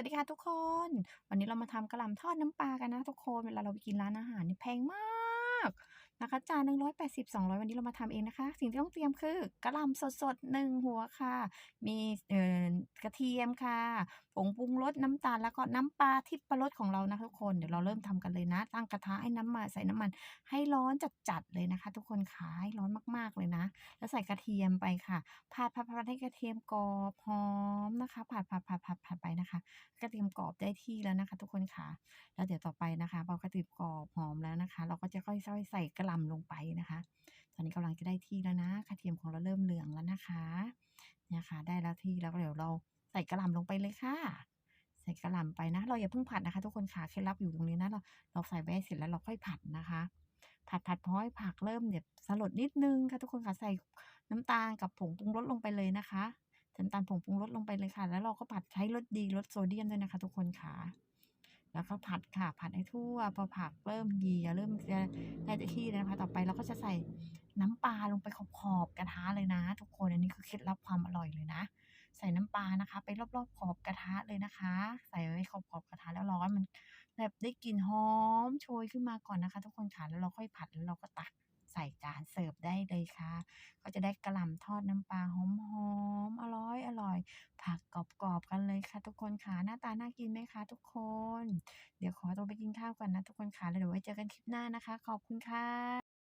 วัสดีค่ะทุกคน วันนี้เรามาทำกระหล่ำทอดน้ำปลากันนะทุกคน เวลาเราไปกินร้านอาหารนี่แพงมาก นะคะจานหนึ่งร้อยแปดสิบสองร้อยวันนี้เรามาทำเองนะคะ สิ่งที่ต้องเตรียมคือกระหล่ำสดๆหนึ่งหัวค่ะ มีเอ่อกระเทียมค่ะผงปรุงรสน้ำตาลแล้วก็น้ำปลาทิพรสของเรานะทุกคนเดี๋ยวเราเริ่มทำกันเลยนะ ตั้งกระทะให้น้ำมันใส่น้ำมัน ให้ร้อนจัดๆเลยนะคะ ทุกคนขาให้ร้อนมากๆเลยนะ แล้วใส่กระเทียมไปค่ะผัดผัดผัดให้กระเทียมกรอบหอมนะคะผัดผัดผัดผัดผัดไปนะคะ กระเทียมกรอบได้ที่แล้วนะคะ ทุกคนค่ะ แล้วเดี๋ยวต่อไปนะคะพอกระเทียมกรอบหอมแล้วนะคะ เราก็จะค่อยๆใส่กระหล่ำลงไปนะคะ ตอนนี้กำลังจะได้ที่แล้วนะกระเทียมของเราเริ่มเหลืองแล้วนะคะเนี่ยค่ะ ได้แล้วที่แล้วเดี๋ยวเราใส่กระหล่ำลงไปเลยค่ะ ใส่กระหล่ำไปนะ เราอย่าเพิ่งผัดนะคะ ทุกคนค่ะเคล็ดลับอยู่ตรงนี้นะเราเราใส่ไปให้เสร็จแล้วเราค่อยผัดนะคะผัดผัดพอให้ผักเริ่มแบบสลดนิดนึงค่ะทุกคนค่ะใส่น้ำตาลกับผงปรุงรสลงไปเลยนะคะน้ำตาลผงปรุงรสลงไปเลยค่ะ แล้วเราก็ผัดใช้รสดีรสโซเดียมด้วยนะคะ ทุกคนค่ะ แล้วก็ผัดค่ะ ผัดให้ทั่ว พอผักเริ่มเหี่ยเริ่มจะได้ที่แล้วนะคะ ต่อไปเราก็จะใส่น้ำปลาลงไปขอบๆกระทะเลยนะ ทุกคนอันนี้คือเคล็ดลับความอร่อยเลยนะ ใส่น้ำปลานะคะ ไปรอบๆขอบกระทะเลยนะคะ ใส่ไว้ขอบๆกระทะแล้วรอให้มันแบบได้กลิ่นหอมโชยขึ้นมาก่อนนะคะ ทุกคนค่ะแล้วเราค่อยผัดแล้วเราก็ตักใส่จานเสิร์ฟได้เลยค่ะ ก็จะได้กระหล่ำทอดน้ำปลาหอม ผักกรอบๆกันเลยค่ะทุกคนค่ะหน้าตาน่ากินไหมคะทุกคน เดี๋ยวขอตัวไปกินข้าวก่อนนะทุกคนค่ะแล้วเดี๋ยวไว้เจอกันคลิปหน้านะคะ ขอบคุณค่ะ